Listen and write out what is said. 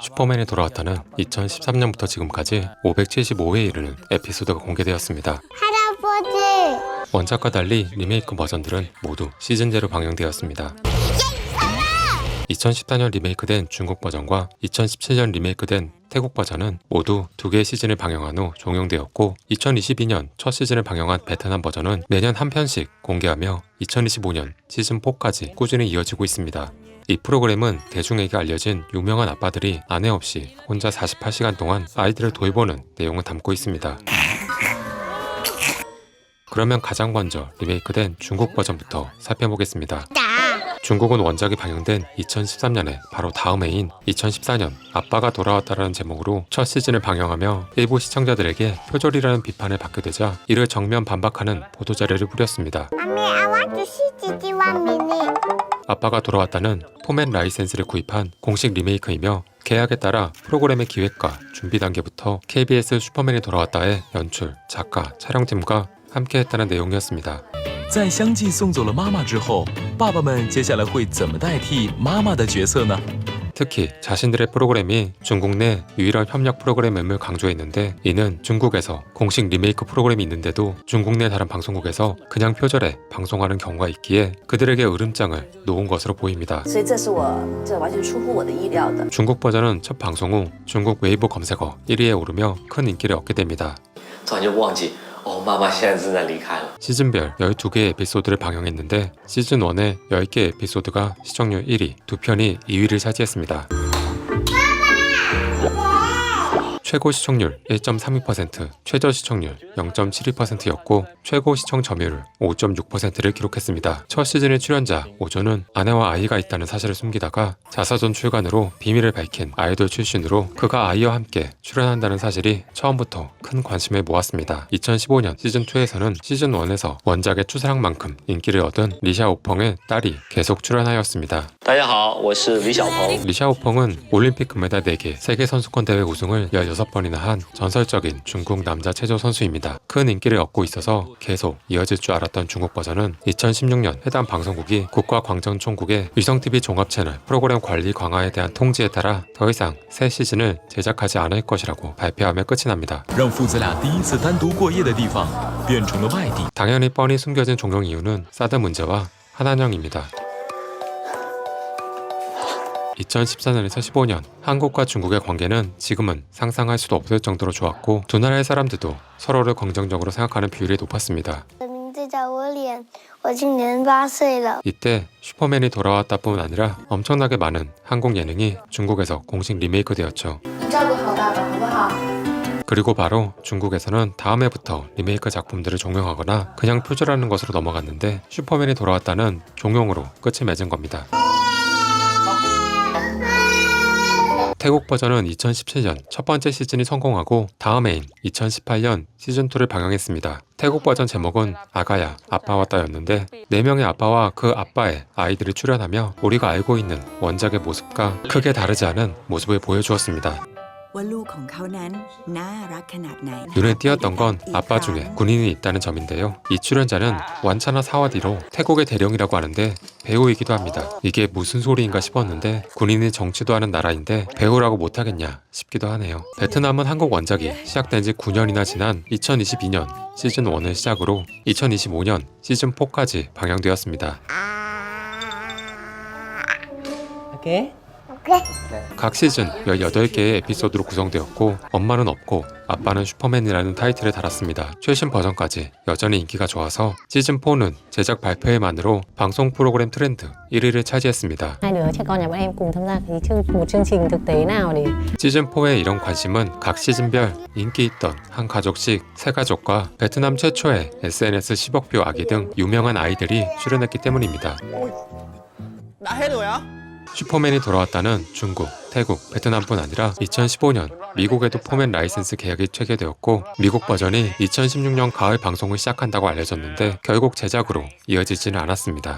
슈퍼맨이 돌아왔다는 2013년부터 지금까지 575회에 이르는 에피소드가 공개되었습니다. 할아버지 원작과 달리 리메이크 버전들은 모두 시즌제로 방영되었습니다. 2014년 리메이크된 중국 버전과 2017년 리메이크된 태국 버전은 모두 두 개의 시즌을 방영한 후 종영되었고 2022년 첫 시즌을 방영한 베트남 버전은 매년 한 편씩 공개하며 2025년 시즌 4까지 꾸준히 이어지고 있습니다. 이 프로그램은 대중에게 알려진 유명한 아빠들이 아내 없이 혼자 48시간 동안 아이들을 돌보는 내용을 담고 있습니다. 그러면 가장 먼저 리메이크된 중국 버전부터 살펴보겠습니다. 나 중국은 원작이 방영된 2013년에 바로 다음 해인 2014년 아빠가 돌아왔다라는 제목으로 첫 시즌을 방영하며 일부 시청자들에게 표절이라는 비판을 받게 되자 이를 정면 반박하는 보도자료를 뿌렸습니다. 아빠가 돌아왔다는 포맷 라이센스를 구입한 공식 리메이크이며 계약에 따라 프로그램의 기획과 준비 단계부터 KBS 슈퍼맨이 돌아왔다의 연출, 작가, 촬영팀과 함께했다는 내용이었습니다. 在相继送走了妈妈之后，爸爸们接下来会怎么代替妈妈的角色呢？ 특히 자신들의 프로그램이 중국 내 유일한 협력 프로그램임을 강조했는데 이는 중국에서 공식 리메이크 프로그램이 있는데도 중국 내 다른 방송국에서 그냥 표절해 방송하는 경우가 있기에 그들에게 으름장을 놓은 것으로 보입니다. 중국 버전은 첫 방송 후 중국 웨이브 검색어 1위에 오르며 큰 인기를 얻게 됩니다. 어마마시한 순간 가요. 시즌별 12개의 에피소드를 방영했는데 시즌 1의 10개 에피소드가 시청률 1위, 두 편이 2위를 차지했습니다. 최고 시청률 1.32%, 최저 시청률 0.72%였고 최고 시청 점유율 5.6%를 기록했습니다. 첫 시즌의 출연자 오조는 아내와 아이가 있다는 사실을 숨기다가 자사전 출간으로 비밀을 밝힌 아이돌 출신으로 그가 아이와 함께 출연한다는 사실이 처음부터 큰 관심을 모았습니다. 2015년 시즌 2에서는 시즌 1에서 원작의 추사랑만큼 인기를 얻은 리샤 오펑의 딸이 계속 출연하였습니다. 大家好，我是李小鹏。 리샤 오펑은 올림픽 금메달 4개, 세계 선수권 대회 우승을 16번이나 한 전설적인 중국 남자 체조 선수입니다. 큰 인기를 얻고 있어서 계속 이어질 줄 알았던 중국 버전은 2016년 해당 방송국이 국가광정총국의 위성TV 종합 채널 프로그램 관리 강화에 대한 통지에 따라 더 이상 새 시즌을 제작하지 않을 것이라고 발표하며 끝이 납니다. 让父子俩第一次单独过夜的地方变成了外地。 당연히 뻔히 숨겨진 종영 이유는 사드 문제와 한한령입니다. 2014년에서 15년 한국과 중국의 관계는 지금은 상상할 수도 없을 정도로 좋았고 두 나라의 사람들도 서로를 긍정적으로 생각하는 비율이 높았습니다. 이때 슈퍼맨이 돌아왔다 뿐 아니라 엄청나게 많은 한국 예능이 중국에서 공식 리메이크 되었죠. 그리고 바로 중국에서는 다음 해부터 리메이크 작품들을 종영하거나 그냥 표절하는 것으로 넘어갔는데 슈퍼맨이 돌아왔다는 종영으로 끝을 맺은 겁니다. 태국 버전은 2017년 첫 번째 시즌이 성공하고 다음 해인 2018년 시즌2를 방영했습니다. 태국 버전 제목은 아가야, 아빠와 따였는데 4명의 아빠와 그 아빠의 아이들이 출연하며 우리가 알고 있는 원작의 모습과 크게 다르지 않은 모습을 보여주었습니다. 눈에 띄었던 건 아빠 중에 군인이 있다는 점인데요. 이 출연자는 완차나 사와디로 태국의 대령이라고 하는데 배우이기도 합니다. 이게 무슨 소리인가 싶었는데 군인이 정치도 하는 나라인데 배우라고 못하겠냐 싶기도 하네요. 베트남은 한국 원작이 시작된 지 9년이나 지난 2022년 시즌 1을 시작으로 2025년 시즌 4까지 방영되었습니다. 오케이 각 시즌 18개의 에피소드로 구성되었고 엄마는 없고 아빠는 슈퍼맨이라는 타이틀을 달았습니다. 최신 버전까지 여전히 인기가 좋아서 시즌4는 제작 발표회만으로 방송 프로그램 트렌드 1위를 차지했습니다. hai đứa trẻ con nhà bọn em cùng tham gia cái chương một chương trình thực tế nào để 시즌4의 이런 관심은 각 시즌별 인기 있던 한 가족씩 세 가족과 베트남 최초의 SNS 10억 뷰 아기 등 유명한 아이들이 출연했기 때문입니다. rồi á 슈퍼맨이 돌아왔다는 중국, 태국, 베트남뿐 아니라 2015년 미국에도 포맨 라이센스 계약이 체결되었고 미국 버전이 2016년 가을 방송을 시작한다고 알려졌는데 결국 제작으로 이어지지는 않았습니다.